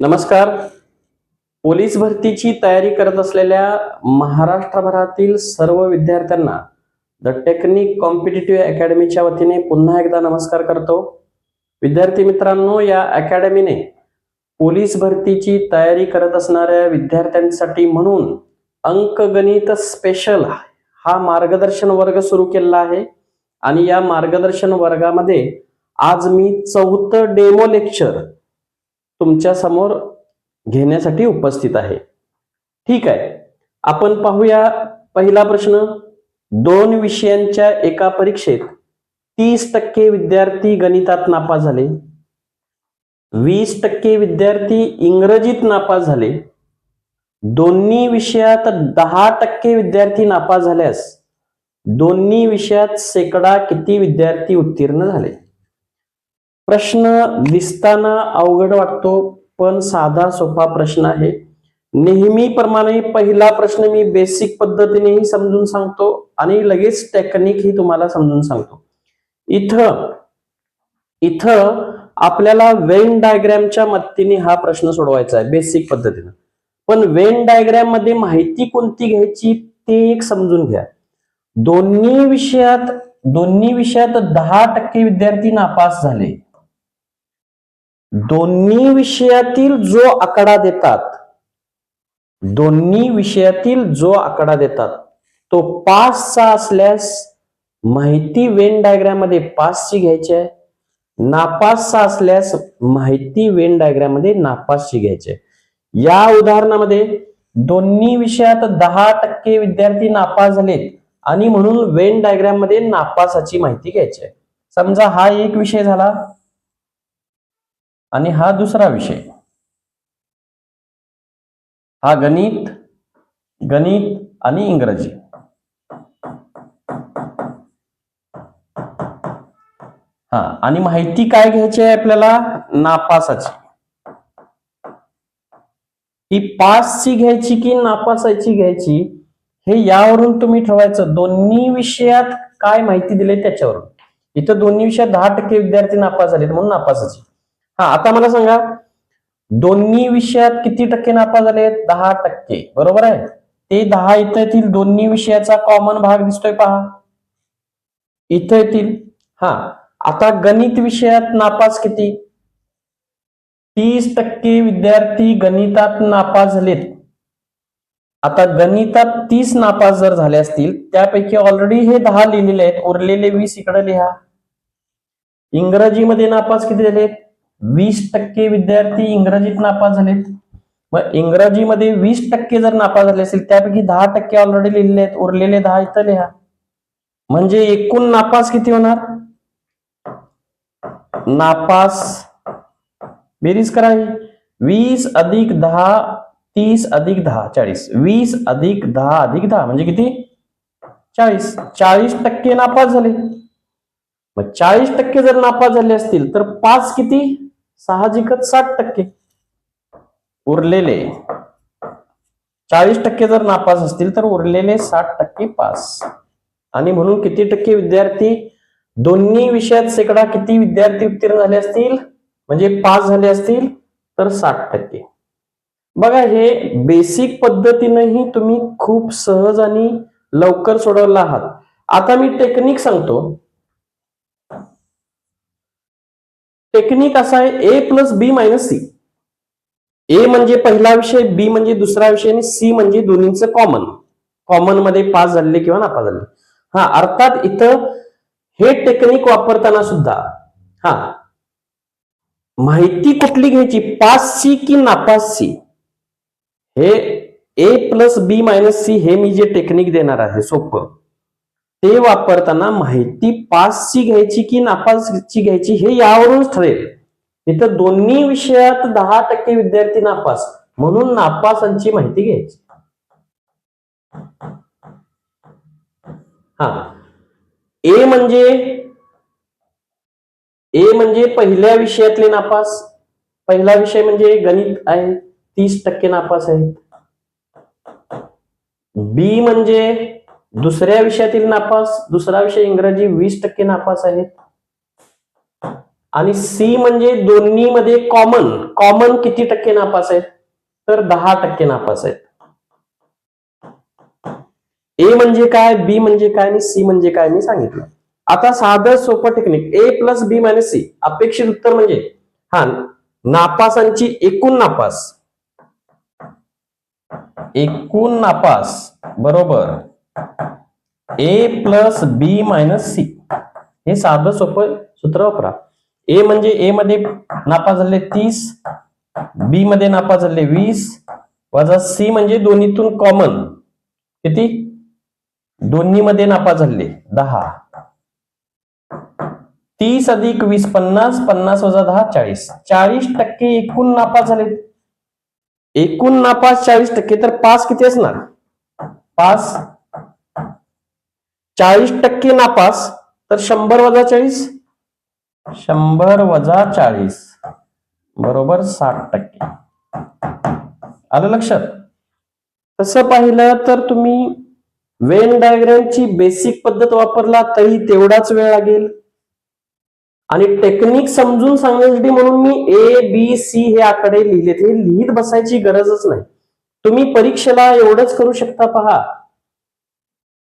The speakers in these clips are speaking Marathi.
नमस्कार. पोलीस भरतीची तयारी करत असलेल्या महाराष्ट्रभरातील सर्व विद्यार्थ्यांना द टेक्निक कॉम्पिटेटिव्ह अकॅडमीच्या वतीने पुन्हा एकदा नमस्कार करतो. विद्यार्थी मित्रांनो या अकॅडमीने पोलीस भरतीची तयारी करत असणाऱ्या विद्यार्थ्यांसाठी म्हणून अंकगणित स्पेशल हा मार्गदर्शन वर्ग सुरू केलेला आहे आणि या मार्गदर्शन वर्गामध्ये आज मी चौथं डेमो लेक्चर तुमच्यासमोर घेण्यासाठी उपस्थित आहे. ठीक आहे. आपण पाहूया पहिला प्रश्न. दोन विषयांच्या एका परीक्षेत तीस टक्के विद्यार्थी गणितात नापास झाले. वीस टक्के विद्यार्थी इंग्रजीत नापास झाले. दोन्ही विषयात दहा टक्के विद्यार्थी नापास झाल्यास दोन्ही विषयात शेकडा किती विद्यार्थी उत्तीर्ण झाले? प्रश्न दिसताना अवघड वाटतो पण साधा सोपा प्रश्न आहे. नेहमीप्रमाणे पहिला प्रश्न मी बेसिक पद्धतीनेही समजून सांगतो आणि लगेच टेक्निक ही तुम्हाला समजून सांगतो. इथं इथं आपल्याला वेन डायग्रॅमच्या मदतीने हा प्रश्न सोडवायचा आहे बेसिक पद्धतीनं. पण वेन डायग्रॅममध्ये माहिती कोणती घ्यायची ते एक समजून घ्या. दोन्ही विषयात दोन्ही विषयात दहा टक्के विद्यार्थी नापास झाले. दोन्ही विषयातील जो आकडा देतात दोन्ही विषयातील जो आकडा देतात तो पाचचा असल्यास माहिती वेन डायग्राममध्ये पाचची घ्यायची आहे. नापासचा असल्यास माहिती वेन डायग्राममध्ये नापासची घ्यायची आहे. या उदाहरणामध्ये दोन्ही विषयात दहा टक्के विद्यार्थी नापास झालेत आणि म्हणून वेन डायग्राममध्ये नापासाची माहिती घ्यायची आहे. समजा हा एक विषय झाला. आणि हा दुसरा विषय. हा गणित गणित आणि इंग्रजी. हा आणि माहिती काय घ्यायची आहे आपल्याला? नापासाची. ही पासची घ्यायची की नापासाची घ्यायची हे यावरून तुम्ही ठरवायचं. दोन्ही विषयात काय माहिती दिली त्याच्यावरून. इथं दोन्ही विषयात दहा टक्के विद्यार्थी नापास झाले म्हणून नापासाची. हा आता मला सांगा दोन्ही विषयात किती टक्के नापास झाले? दहा टक्के. बरोबर आहे? ते दहा इथं येतील दोन्ही विषयाचा कॉमन भाग दिसतोय पहा. इथं येतील. हा आता गणित विषयात नापास किती? तीस टक्के विद्यार्थी गणितात नापास झालेत. आता गणितात तीस नापास जर झाले असतील त्यापैकी ऑलरेडी हे दहा लिहिलेले आहेत. उरलेले वीस इकडे लिहा. इंग्रजीमध्ये नापास किती झालेत? वीस टक्के विद्यार्थी इंग्रजीत नापास झालेत. मग इंग्रजीमध्ये वीस टक्के जर नापास झाले असतील त्यापैकी दहा टक्के ऑलरेडी लिहिलेले आहेत. उरलेले दहा इथं लिहा. म्हणजे एकूण नापास किती होणार? नापास बेरीज करावी वीस अधिक दहा तीस अधिक दहा चाळीस. वीस अधिक दहा अधिक दहा म्हणजे किती? चाळीस. चाळीस टक्के नापास झाले. मग चाळीस टक्के जर नापास झाले असतील तर पाच किती? साहजिकच साठ टक्के. उरलेले. चाळीस टक्के जर नापास असतील तर उरलेले साठ टक्के पास. आणि म्हणून किती टक्के विद्यार्थी दोन्ही विषयात शेकडा किती विद्यार्थी उत्तीर्ण झाले असतील? म्हणजे पास झाले असतील तर साठ टक्के. बघा हे बेसिक पद्धतीनेही तुम्ही खूप सहज आणि लवकर सोडवला आहात. आता मी टेक्निक सांगतो. टेक्निक असा आहे A plus B minus C A म्हणजे पहिला विषय बी म्हणजे दुसरा विषय आणि सी म्हणजे दोन्हीचं कॉमन कॉमनमध्ये पास झालेले किंवा नापास झाले हा अर्थात इथं हे टेक्निक वापरताना सुद्धा हा माहिती कुठली घ्यायची? पास सी की नापासची हे A plus B minus C हे मी जे टेक्निक देणार आहे सोपं. ते वापरताना माहिती पासची घ्यायची की नापासची घ्यायची हे यावरूनच ठरेल. इथं दोन्ही विषयात दहा टक्के विद्यार्थी नापास. म्हणून नापासांची माहिती घ्यायची. हा. ए म्हणजे ए म्हणजे पहिल्या विषयातले नापास. पहिला विषय म्हणजे गणित आहे. तीस टक्के नापास आहेत. बी म्हणजे दुसऱ्या विषयातील नापास दुसरा विषय इंग्रजी वीस टक्के नापास आहेत. आणि सी म्हणजे दोन्ही मध्ये कॉमन कॉमन किती टक्के नापास आहेत? तर दहा टक्के नापास आहेत. ए म्हणजे काय बी म्हणजे काय आणि सी म्हणजे काय मी सांगितलं. आता साधं सोपं technique A plus B minus C अपेक्षित उत्तर म्हणजे? हा नापासांची एकूण नापास. एकूण नापास बरोबर. A plus B minus C हे साधं सोपं सूत्र वापरा. ए म्हणजे ए मध्ये नापास झाले तीस बी मध्ये नापास झाले वीस वजा सी म्हणजे दोन्हीतून कॉमन किती? दोन्ही मध्ये नापा झाले दहा. तीस अधिक वीस पन्नास पन्नास वजा दहा चाळीस. चाळीस टक्के एकूण नापास झाले. एकूण नापास चाळीस टक्के तर पास किती असणार? पास चाळीस टक्के नापास तर शंभर वजा चाळीस? शंभर वजा चाळीस. बरोबर साठ टक्के. आलं लक्षात? तसं पाहिलं तर तुम्ही वेन डायग्रामची बेसिक पद्धत वापरला तरी तेवढाच वेळ लागेल. आणि टेक्निक समजून सांगण्यासाठी म्हणून मी ए बी सी हे आकडे लिहिले. हे लिहित बसायची गरजच नाही. तुम्ही परीक्षेला एवढंच करू शकता पहा.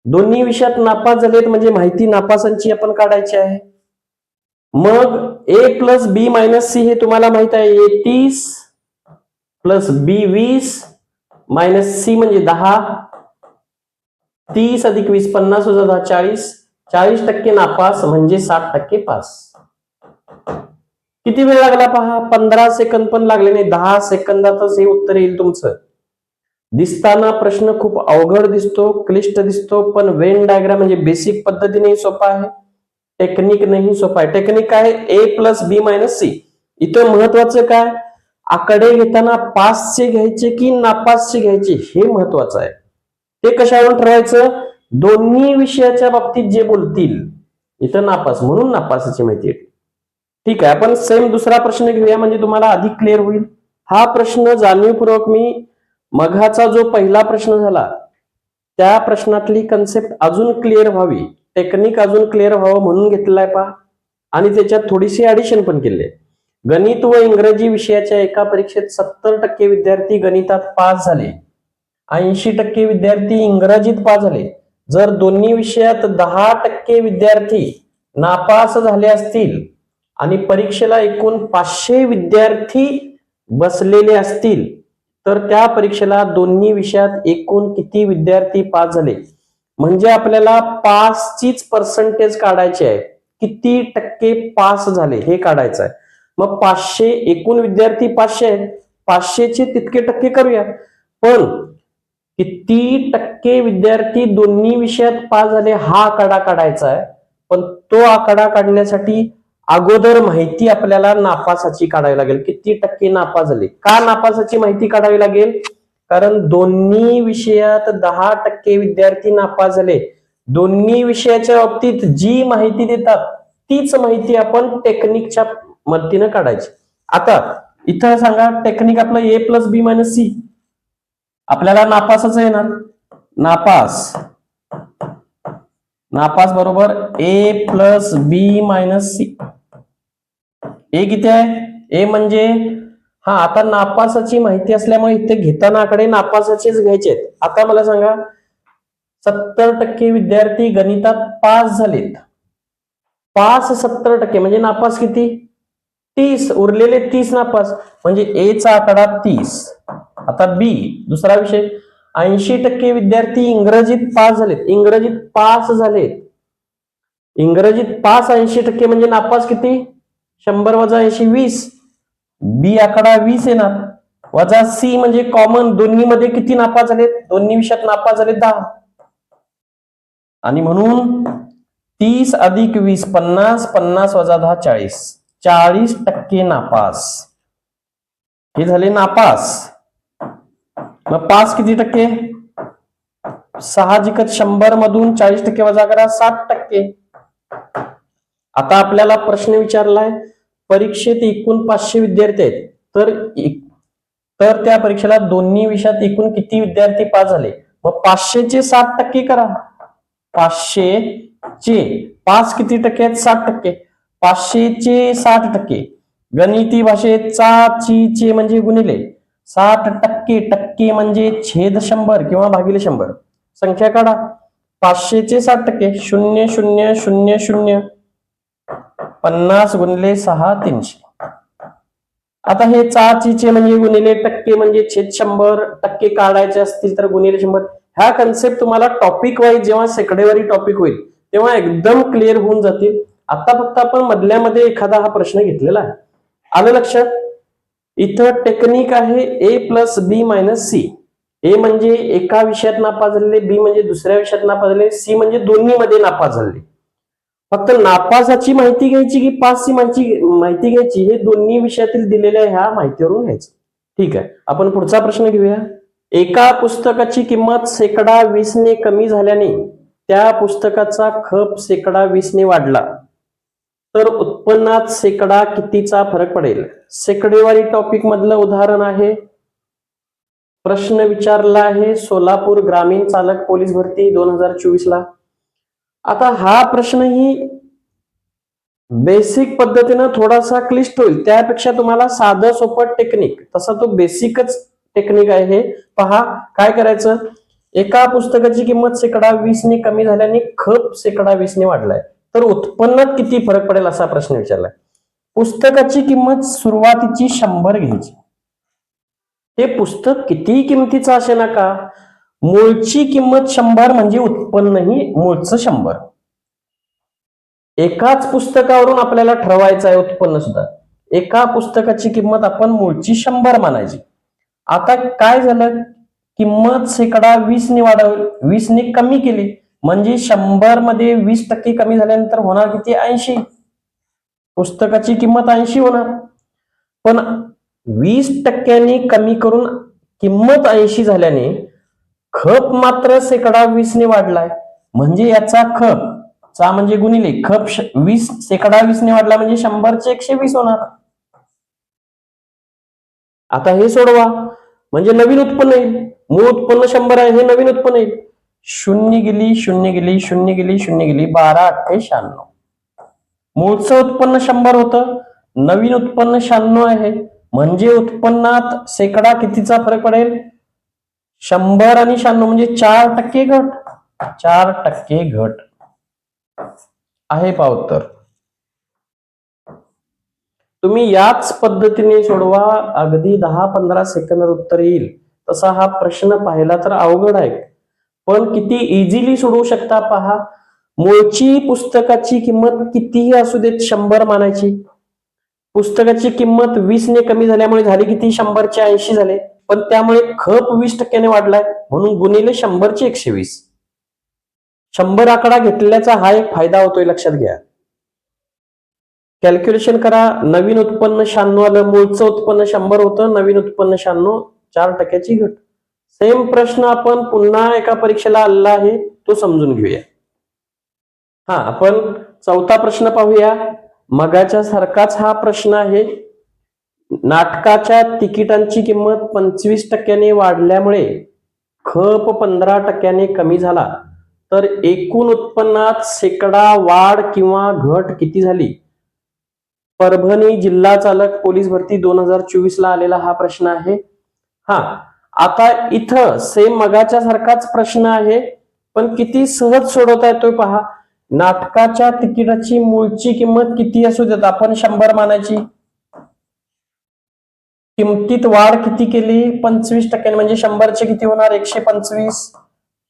दोन्ही विषयात नापास झालेत म्हणजे माहिती नापासांची आपण काढायची आहे. मग A plus B minus C हे तुम्हाला माहीत आहे ए तीस प्लस बी वीस मायनस सी म्हणजे दहा. तीस अधिक वीस पन्नास वजा दहा चाळीस. चाळीस टक्के नापास म्हणजे साठ टक्के पास. किती वेळ लागला पहा? पंधरा सेकंद पण लागले नाही. दहा सेकंदातच हे उत्तर येईल तुमचं. दिसताना प्रश्न खूप अवघड दिसतो क्लिष्ट दिसतो पण वेन डायग्राम म्हणजे बेसिक पद्धतीने सोपा आहे. टेक्निक नाही सोपा आहे. टेक्निक काय A plus B minus C इथं महत्वाचं काय? आकडे घेताना पासचे घ्यायचे की नापासचे घ्यायचे हे महत्वाचं आहे. ते कशावरून ठरवायचं? दोन्ही विषयाच्या बाबतीत जे बोलतील इथं नापास म्हणून नापासाची माहिती आहे. ठीक आहे आपण सेम दुसरा प्रश्न घेऊया म्हणजे तुम्हाला अधिक क्लिअर होईल. हा प्रश्न जाणीवपूर्वक मी मघाचा जो पहिला प्रश्न झाला त्या प्रश्नातली कन्सेप्ट अजून क्लिअर व्हावी. टेक्निक अजून क्लिअर व्हावं म्हणून घेतलेला आहे पहा. आणि त्याच्यात थोडीशी ऍडिशन पण केली आहे. गणित व इंग्रजी विषयाच्या एका परीक्षेत सत्तर टक्के विद्यार्थी गणितात पास झाले. ऐंशी टक्के विद्यार्थी इंग्रजीत पास झाले. जर दोन्ही विषयात दहा टक्के विद्यार्थी नापास झाले असतील आणि परीक्षेला एकूण पाचशे विद्यार्थी बसलेले असतील तर त्या परीक्षेला दोन्ही विषयात एकूण किती विद्यार्थी पास झाले? म्हणजे आपल्याला पासचीच पर्सेंटेज काढायची आहे. किती टक्के पास झाले हे काढायचं आहे. मग पाचशे एकूण विद्यार्थी पाचशे आहेत. पाचशेचे तितके टक्के करूया. पण किती टक्के विद्यार्थी दोन्ही विषयात पास झाले हा आकडा काढायचा आहे. पण तो आकडा काढण्यासाठी अगोदर माहिती आपल्याला नापासाची काढावी लागेल. किती टक्के नापास झाले? का नापासाची माहिती काढावी लागेल? कारण दोन्ही विषयात दहा टक्के विद्यार्थी नापास झाले. दोन्ही विषयाच्या बाबतीत जी माहिती देतात तीच माहिती आपण टेक्निकच्या मदतीनं काढायची. आता इथं सांगा टेक्निक आपलं A plus B minus C आपल्याला नापासच येणार. नापास. नापास बरोबर A plus B minus C A किती आहे? ए म्हणजे हा आता नापासाची माहिती असल्यामुळे इथे घेताना आकडे नापासाचेच घ्यायचे आहेत आता मला सांगा सत्तर टक्के विद्यार्थी गणितात पास झालेत. पास सत्तर टक्के म्हणजे नापास किती? तीस उरलेले तीस नापास म्हणजे ए चा आकडा तीस. आता बी दुसरा विषय. ऐंशी टक्के विद्यार्थी इंग्रजीत पास झालेत. इंग्रजीत पास झालेत. इंग्रजीत पास ऐंशी टक्के म्हणजे नापास किती? शंभर वजा ऐंशी वीस. बी आकडा वीस येणार. वजा सी म्हणजे कॉमन दोन्ही मध्ये किती नापास झालेत? दोन्ही विषयात नापास झाले दहा. आणि म्हणून तीस अधिक वीस पन्नास पन्नास वजा दहा चाळीस. चाळीस टक्के नापास. हे झाले नापास. मग पास किती टक्के? साहजिकच शंभर मधून चाळीस टक्के वजा करा साठ टक्के. आता आपल्याला प्रश्न विचारलाय परीक्षेत एकूण पाचशे विद्यार्थी आहेत. तर एक- तर त्या परीक्षेला दोन्ही विषयात एकूण किती विद्यार्थी पास झाले? मग पाचशेचे साठ टक्के करा. पाचशे चे पाच किती टक्के आहेत? साठ टक्के. पाचशेचे साठ टक्के. गणिती भाषेत ची चे म्हणजे गुणिले. साठ टक्के टक्के म्हणजे छेद शंभर किंवा भागिले शंभर. संख्या काढा. पाचशेचे साठ टक्के. शून्य शून्य शून्य शून्य. पन्नास गुणिले सहा तीनशे. आता हे चाचीचे म्हणजे गुणिले टक्के म्हणजे छेद शंभर टक्के काढायचे असतील तर गुणिले शंभर. ह्या कन्सेप्ट तुम्हाला टॉपिक वाईज जेव्हा सेकडेवारी टॉपिक होईल तेव्हा एकदम क्लिअर होऊन जातील. आता फक्त आपण मधल्यामध्ये एखादा हा प्रश्न घेतलेला आहे. आलं लक्षात इथं टेक्निक आहे A plus B minus C A म्हणजे एका विषयात नापास झालेले बी म्हणजे दुसऱ्या विषयात नापास झाले सी म्हणजे दोन्ही मध्ये नापास झाले फक्त नापासाची माहिती घ्यायची की पासची माहिती माहिती घ्यायची हे दोन्ही विषयातील दिलेल्या ह्या माहितीवरून घ्यायचं. ठीक आहे. आपण पुढचा प्रश्न घेऊया. एका पुस्तकाची किंमत शेकडा वीसने कमी झाल्याने त्या पुस्तकाचा खप शेकडा वीसने वाढला. तर उत्पन्नात शेकडा कितीचा फरक पडेल? शेकडेवारी टॉपिक मधलं उदाहरण आहे. प्रश्न विचारला आहे सोलापूर ग्रामीण चालक पोलीस भरती दोन हजार चोवीस ला आता हा प्रश्नही बेसिक पद्धतीनं थोडासा क्लिष्ट होईल. त्यापेक्षा तुम्हाला साधं सोपं टेक्निक तसा तो बेसिकच टेक्निक आहे हे. पहा काय करायचं? एका पुस्तकाची किंमत शेकडा वीसने कमी झाल्याने खप शेकडा वीसने वाढलाय. तर उत्पन्नात किती फरक पडेल असा प्रश्न विचारलाय. पुस्तकाची किंमत सुरुवातीची शंभर घ्यायची. हे पुस्तक किती किमतीचं असे ना का मूळची किंमत शंभर म्हणजे उत्पन्नही मूळचं शंभर. एकाच पुस्तकावरून आपल्याला ठरवायचं आहे उत्पन्न सुद्धा. एका पुस्तकाची किंमत आपण मूळची शंभर मानायची. आता काय झालं? किंमत शेकडा वीसने वाढव वीसने कमी केली. म्हणजे शंभरमध्ये वीस टक्के कमी झाल्यानंतर होणार किती? ऐंशी. पुस्तकाची किंमत ऐंशी होणार. पण वीस टक्क्यांनी कमी करून किंमत ऐंशी झाल्याने खप मात्र शेकडा वीसने वाढलाय. म्हणजे याचा खप चा म्हणजे गुणिले खप वीस शेकडा वीसने वाढला म्हणजे शंभरचे एकशे वीस होणार. आता हे सोडवा. म्हणजे नवीन उत्पन्न येईल. मूळ उत्पन्न शंभर आहे हे नवीन उत्पन्न येईल. शून्य गेली शून्य गेली शून्य गेली शून्य गेली बारा अठ्ठे शहाण्णव. मूळचं उत्पन्न शंभर होतं. नवीन उत्पन्न शहाण्णव आहे. म्हणजे उत्पन्नात शेकडा कितीचा फरक पडेल? शंभर आणि शहाण्णव म्हणजे चार टक्के घट. चार टक्के घट. आहे पा उत्तर. तुम्ही याच पद्धतीने सोडवा अगदी दहा पंधरा सेकंदात उत्तर येईल. तसा हा प्रश्न पाहिला तर अवघड आहे. पण किती इझिली सोडवू शकता पहा. मूळची पुस्तकाची किंमत कितीही असू देत शंभर मानायची. पुस्तकाची किंमत वीसने कमी झाल्यामुळे झाली किती? शंभरचे ऐंशी झाले. पण त्यामुळे खप वीस टक्क्याने वाढलाय. म्हणून गुणिले शंभरचे एकशे वीस. शंभर आकडा घेतल्याचा हा एक फायदा होतोय लक्षात घ्या. कॅल्क्युलेशन करा. नवीन उत्पन्न शहाण्णव आलं मूळचं उत्पन्न शंभर होतं नवीन उत्पन्न शहाण्णव चार टक्क्याची घट. सेम प्रश्न आपण पुन्हा एका परीक्षेला आलेला आहे तो समजून घेऊया. हा आपण चौथा प्रश्न पाहूया. मगाच्या सारखाच हा प्रश्न आहे. नाटकाच्या तिकिटांची किंमत पंचवीस टक्क्याने वाढल्यामुळे खप पंधरा टक्क्याने कमी झाला. तर एकूण उत्पन्नात शेकडा वाढ किंवा घट किती झाली? परभणी जिल्हा चालक पोलीस भरती दोन हजार चोवीस ला आलेला हा प्रश्न आहे. हा आता इथं सेम मगाच्या सारखाच प्रश्न आहे पण किती सहज सोडवता येतोय पहा. नाटकाच्या तिकिटाची मूळची किंमत किती असू देत? आपण शंभर मानायची. किमतीत वाढ किती केली? पंचवीस टक्क्याने म्हणजे शंभरचे किती होणार? एकशे पंचवीस.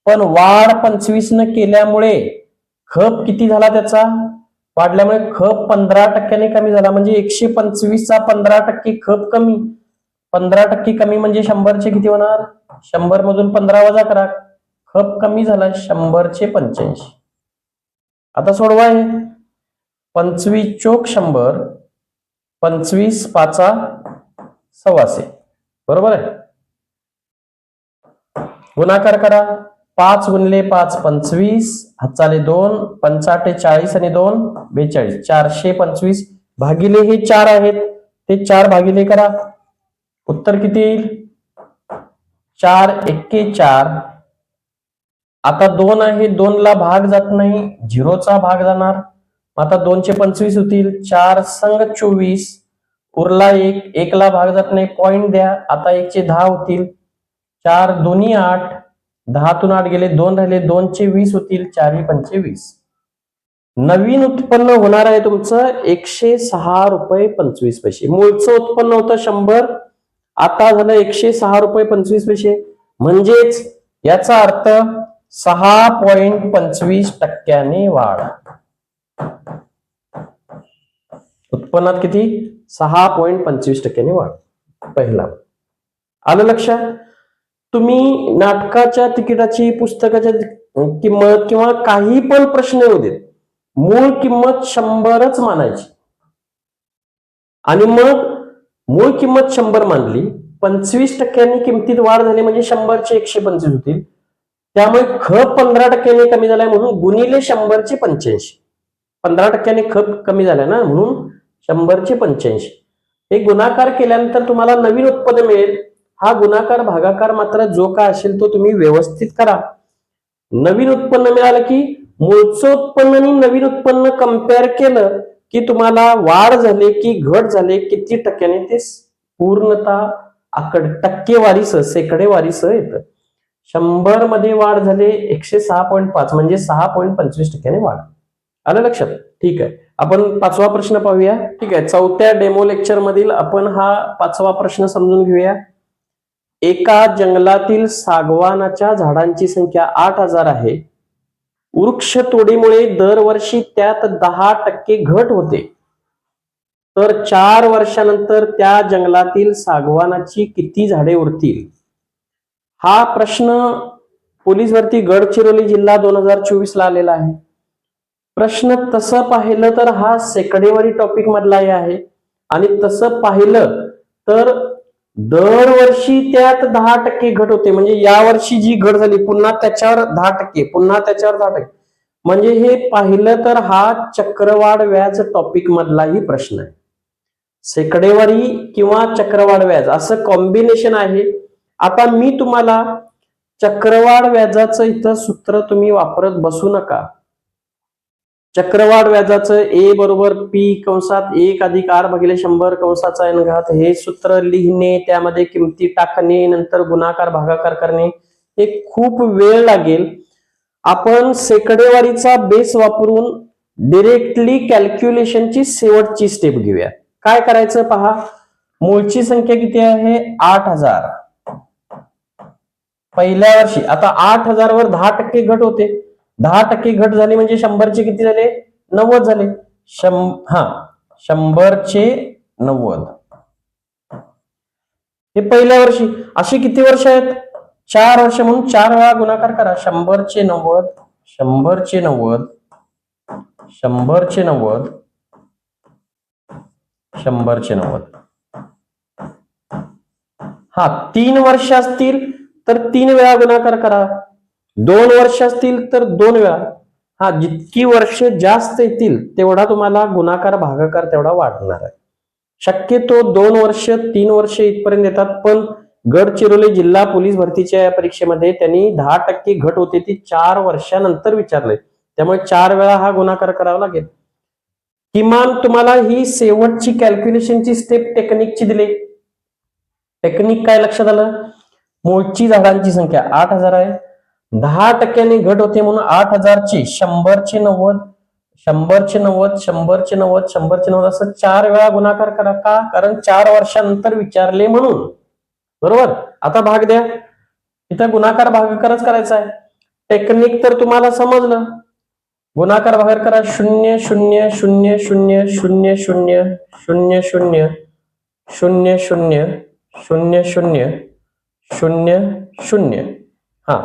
पण वाढ पंचवीस न केल्यामुळे खप किती झाला त्याचा? वाढल्यामुळे खप पंधरा टक्क्याने कमी झाला. म्हणजे एकशे पंचवीसचा पंधरा टक्के खप कमी. पंधरा टक्के कमी म्हणजे शंभरचे किती होणार? शंभर मधून पंधरा वजा करा. खप कमी झाला शंभरचे पंच्याऐंशी. आता सोडवा आहे पंचवीस चोक शंभर. पंचवीस पाचा सव्वाशे. बरोबर आहे? गुणाकार करा. पाच गुणिले पाच पंचवीस हाताले दोन पंचाटे चाळीस आणि दोन बेचाळीस. चारशे पंचवीस भागिले हे चार आहेत. ते चार भागिले करा. उत्तर किती येईल? चार एक्के चार. आता दोन आहे दोन ला भाग जात नाही. झिरोचा भाग जाणार. आता दोनशे पंचवीस होतील. चार संघ चोवीस. उरला एक एकला भाग जात नाही. पॉइंट द्या. आता एकचे दहा होतील. चार दोन्ही आठ. दहातून आठ गेले दोन राहिले दोनशे वीस होतील चारही पंचे वीस. नवीन उत्पन्न होणार आहे तुमचं एकशे सहा रुपये पंचवीस पैसे. मूळचं उत्पन्न होतं शंभर. आता झालं एकशे सहा रुपये पंचवीस पैसे. म्हणजेच याचा अर्थ सहा पॉइंट पंचवीस टक्क्याने वाढ. उत्पन्नात किती? सहा पॉईंट पंचवीस टक्क्याने वाढ पहिला. आलं लक्षात तुम्ही नाटकाच्या तिकिटाची पुस्तकाच्या किंमत किंवा काही पण प्रश्न येऊ देत. मूळ किंमत शंभरच मानायची. आणि मग मूळ किंमत शंभर मानली पंचवीस टक्क्यांनी किमतीत वाढ झाली म्हणजे शंभरचे एकशे पंचवीस होतील. त्यामुळे खप पंधरा टक्क्यांनी कमी झालाय म्हणून गुणिले शंभरचे पंच्याऐंशी. पंधरा टक्क्यांनी खप कमी झालाय ना म्हणून शंभरचे पंच्याऐंशी. हे गुणाकार केल्यानंतर तुम्हाला नवीन उत्पन्न मिळेल. हा गुणाकार भागाकार मात्र जो काय असेल तो तुम्ही व्यवस्थित करा. नवीन उत्पन्न मिळालं की मूळचं उत्पन्न आणि नवीन उत्पन्न कंपेअर केलं की तुम्हाला वाढ झाले की घट झाले किती टक्क्याने ते पूर्णतः आकड टक्केवारीस सेकडेवारीस येतं. शंभरमध्ये वाढ झाले एकशे सहा पॉईंट पाच म्हणजे सहा पॉईंट पंचवीस टक्क्याने वाढ. आलं लक्षात? ठीक आहे. आपण पाचवा प्रश्न पाहूया. ठीक आहे चौथ्या डेमो लेक्चर मधील आपण हा पाचवा प्रश्न समजून घेऊया. एका जंगलातील सागवानाच्या झाडांची संख्या आठ हजार आहे. वृक्ष तोडीमुळे दरवर्षी त्यात दहा टक्के घट होते. तर चार वर्षानंतर त्या जंगलातील सागवानाची किती झाडे उरतील? हा प्रश्न पोलीस भरती गडचिरोली जिल्हा दोन हजार चोवीस ला आलेला आहे. प्रश्न तसं पाहिलं तर हा सेकडेवारी टॉपिक मधलाही आहे. आणि तसं पाहिलं तर दरवर्षी त्यात दहा टक्के घट होते. म्हणजे यावर्षी जी घट झाली पुन्हा त्याच्यावर दहा टक्के पुन्हा त्याच्यावर दहा टक्के. म्हणजे हे पाहिलं तर हा चक्रवाढ व्याज टॉपिक मधलाही प्रश्न आहे. सेकडेवारी किंवा चक्रवाढ व्याज असं कॉम्बिनेशन आहे. आता मी तुम्हाला चक्रवाढ व्याजाचं इथं सूत्र तुम्ही वापरत बसू नका. चक्रवाढ व्याजाचं ए बरोबर पी कंसात एक अधिक आर भागिले शंभर कंसाचा एन घात. हे सूत्र लिहिणे त्यामध्ये किमती टाकणे नंतर गुणाकार भागाकार करणे हे खूप वेळ लागेल. आपण सेकडेवारीचा बेस वापरून डिरेक्टली कॅल्क्युलेशनची शेवटची स्टेप घेऊया. काय करायचं पहा? मूळची संख्या किती आहे? आठ हजार. पहिल्या वर्षी. आता आठ हजार वर दहा टक्के घट होते. दहा टक्के घट झाली म्हणजे शंभरचे किती झाले? नव्वद झाले. शं हा शंभरचे नव्वद. हे पहिल्या वर्षी अशी किती वर्ष आहेत? चार वर्ष म्हणून चार वेळा गुणाकार करा. शंभरचे नव्वद शंभरचे नव्वद शंभरचे नव्वद शंभरचे नव्वद. हा तीन वर्ष असतील तर तीन वेळा गुणाकार करा. दोन वर्ष असतील तर दोन वेळा. हा जितकी वर्ष जास्त येतील तेवढा तुम्हाला गुणाकार भागाकार तेवढा वाढणार आहे. शक्यतो दोन वर्ष तीन वर्ष इथपर्यंत येतात पण गडचिरोली जिल्हा पोलीस भरतीच्या या परीक्षेमध्ये त्यांनी दहा टक्के घट होते ती चार वर्षानंतर विचारले त्यामुळे चार वेळा हा गुणाकार करावा लागेल. किमान तुम्हाला ही शेवटची कॅल्क्युलेशनची स्टेप टेक्निकची दिली. टेक्निक काय लक्षात आलं? मूळची झाडांची संख्या आठ हजार आहे. दहा टक्क्यांनी घट होते म्हणून आठ हजारची शंभरचे नव्वद शंभरचे नव्वद शंभरचे नव्वद शंभरचे नव्वद असं चार वेळा गुणाकार करा का कारण चार वर्षानंतर विचारले म्हणून बरोबर आता भाग द्या इथं गुणाकार भागाकारच करायचा आहे टेक्निक तर तुम्हाला समजलं गुणाकार भागाकार करा शून्य शून्य शून्य शून्य शून्य शून्य शून्य शून्य शून्य शून्य शून्य शून्य शून्य शून्य हा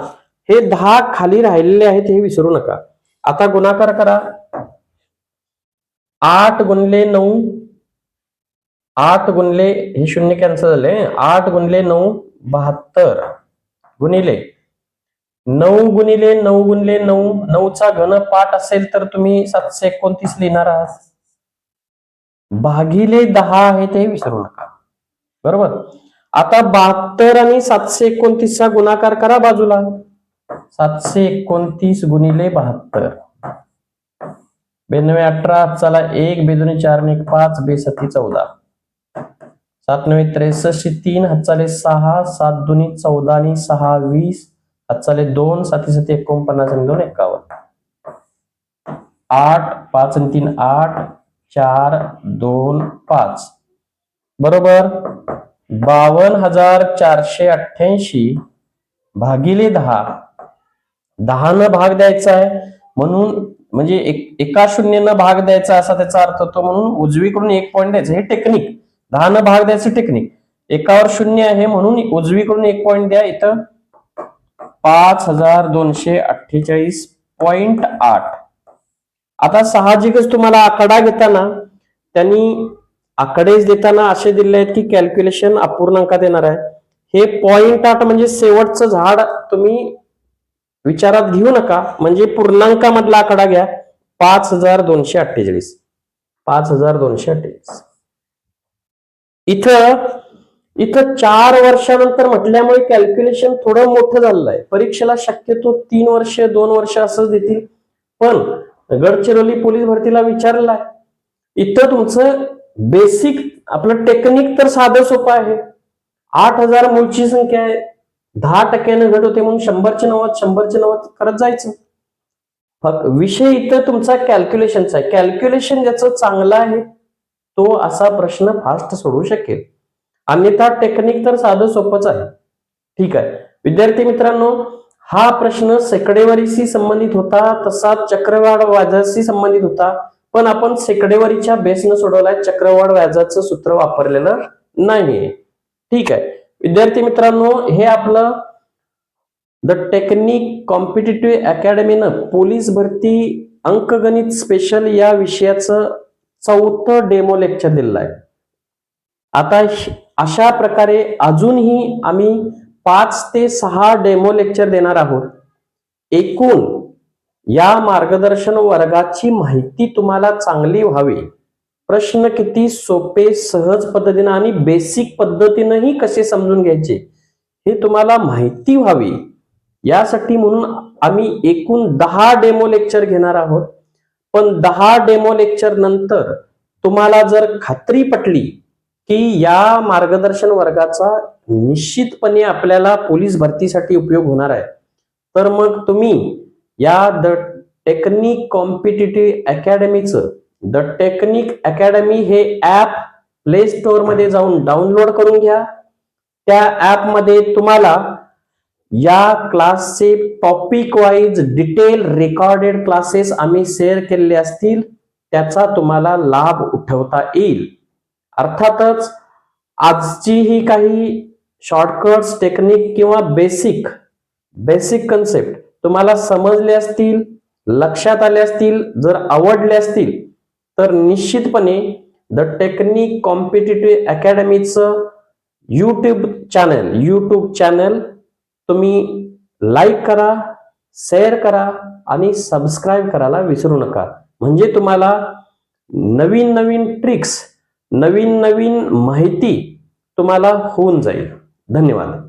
हे दहा खाली राहिलेले आहेत हे विसरू नका. आता गुणाकार करा. आठ गुणले नऊ आठ गुणले हे शून्य कॅन्सल झाले. आठ गुणले नऊ बहात्तर. गुणिले नऊ गुणिले नऊ गुणले नऊ नऊचा घन पाठ असेल तर तुम्ही सातशे एकोणतीस लिहिणार आहात. भागिले दहा आहे ते विसरू नका. बरोबर? आता बहात्तर आणि सातशे एकोणतीसचा गुणाकार करा बाजूला. सातशे एकोणतीस गुणिले बहात्तर. बेनवे अठरा चला एक बेदोनी चार ने एक पाच बेसती चौदा. सात नवे त्रेसष्ट तीन हातचाले सहा सात दुनी चौदा आणि सहा वीस हातचाले दोन साती साती एकोणपन्नास आणि दोन एकावन्न. आठ पाच आणि तीन आठ चार दोन पाच. बरोबर? बावन्न हजार चारशे अठ्ठ्याऐंशी भागिले दहा. दहानं भाग द्यायचा आहे. म्हणून म्हणजे एक एका शून्यनं भाग द्यायचा असा त्याचा अर्थ होतो म्हणून उजवीकडून एक पॉईंट द्यायचं. हे टेक्निक दहानं भाग द्यायचं टेक्निक एकावर शून्य आहे म्हणून उजवीकडून एक पॉईंट द्या. इथं पाच हजार दोनशे अठ्ठेचाळीस पॉइंट आठ. आता साहजिकच तुम्हाला आकडा घेताना त्यांनी आकडेच देताना असे दिले आहेत की कॅल्क्युलेशन अपूर्णांकात येणार आहे. हे पॉइंट आठ म्हणजे शेवटचं झाड तुम्ही विचारात घेऊ नका. म्हणजे पूर्णांकामधला आकडा घ्या. पाच हजार दोनशे अठ्ठेचाळीस. पाच हजार दोनशे अठ्ठेचाळीस. इथं इथं चार वर्षानंतर म्हटल्यामुळे कॅल्क्युलेशन थोडं मोठं झालेलं आहे. परीक्षेला शक्यतो तीन वर्ष दोन वर्ष असंच देतील. पण गडचिरोली पोलीस भरतीला विचारलेलं आहे. इथं तुमचं बेसिक आपलं टेक्निक तर साधं सोपं आहे. आठ हजार मूळची संख्या आहे. दहा टक्क्यानं घट होते म्हणून शंभरचे नव्वद शंभरचे नव्वद करत जायचं. फक्त विषय इथं तुमचा कॅल्क्युलेशनचा आहे. कॅल्क्युलेशन ज्याचं चांगलं आहे तो असा प्रश्न फास्ट सोडू शकेल. अन्यथा टेक्निक तर साधं सोपंच आहे. ठीक आहे. विद्यार्थी मित्रांनो हा प्रश्न सेकडेवारीशी संबंधित होता तसाच चक्रवाढ व्याजाशी संबंधित होता. पण आपण सेकडेवारीच्या बेसनं सोडवलाय चक्रवाढ व्याजाचं सूत्र वापरलेलं नाहीये. ठीक आहे. विद्यार्थी मित्रांनो हे आपलं द टेक्निक कॉम्पिटेटिव्ह अकॅडमीनं पोलीस भरती अंकगणित स्पेशल या विषयाचं चौथं डेमो लेक्चर दिलेलं आहे. आता श- अशा प्रकारे अजूनही आम्ही पाच ते सहा डेमो लेक्चर देणार आहोत. एकूण या मार्गदर्शन वर्गाची माहिती तुम्हाला चांगली व्हावी. प्रश्न किती सोपे सहज पद्धतीनं आणि बेसिक पद्धतीनंही कसे समजून घ्यायचे हे तुम्हाला माहिती व्हावी. यासाठी म्हणून आम्ही एकूण दहा डेमो लेक्चर घेणार आहोत. पण दहा डेमो लेक्चर नंतर तुम्हाला जर खात्री पटली की या मार्गदर्शन वर्गाचा निश्चितपणे आपल्याला पोलीस भरतीसाठी उपयोग होणार आहे तर मग तुम्ही या द टेक्निक कॉम्पिटेटिव्ह अकॅडमीचं द टेक्निक अकॅडमी हे ऍप प्ले स्टोअरमध्ये जाऊन डाउनलोड करून घ्या. त्या ऍपमध्ये तुम्हाला या क्लासचे topic wise detail recorded classes आम्ही शेअर केलेले असतील त्याचा तुम्हाला लाभ उठवता येईल. अर्थातच आजची ही काही शॉर्टकट्स टेक्निक किंवा बेसिक बेसिक कन्सेप्ट तुम्हाला समजले असतील लक्षात आले असतील जर आवडले असतील तर निश्चितपणे द टेक्निक कॉम्पिटेटिव्ह अकॅडमीचं यूट्यूब चॅनल यूट्यूब चॅनल तुम्ही लाईक करा शेअर करा आणि सबस्क्राईब करायला विसरू नका. म्हणजे तुम्हाला नवीन नवीन ट्रिक्स नवीन नवीन माहिती तुम्हाला होऊन जाईल. धन्यवाद.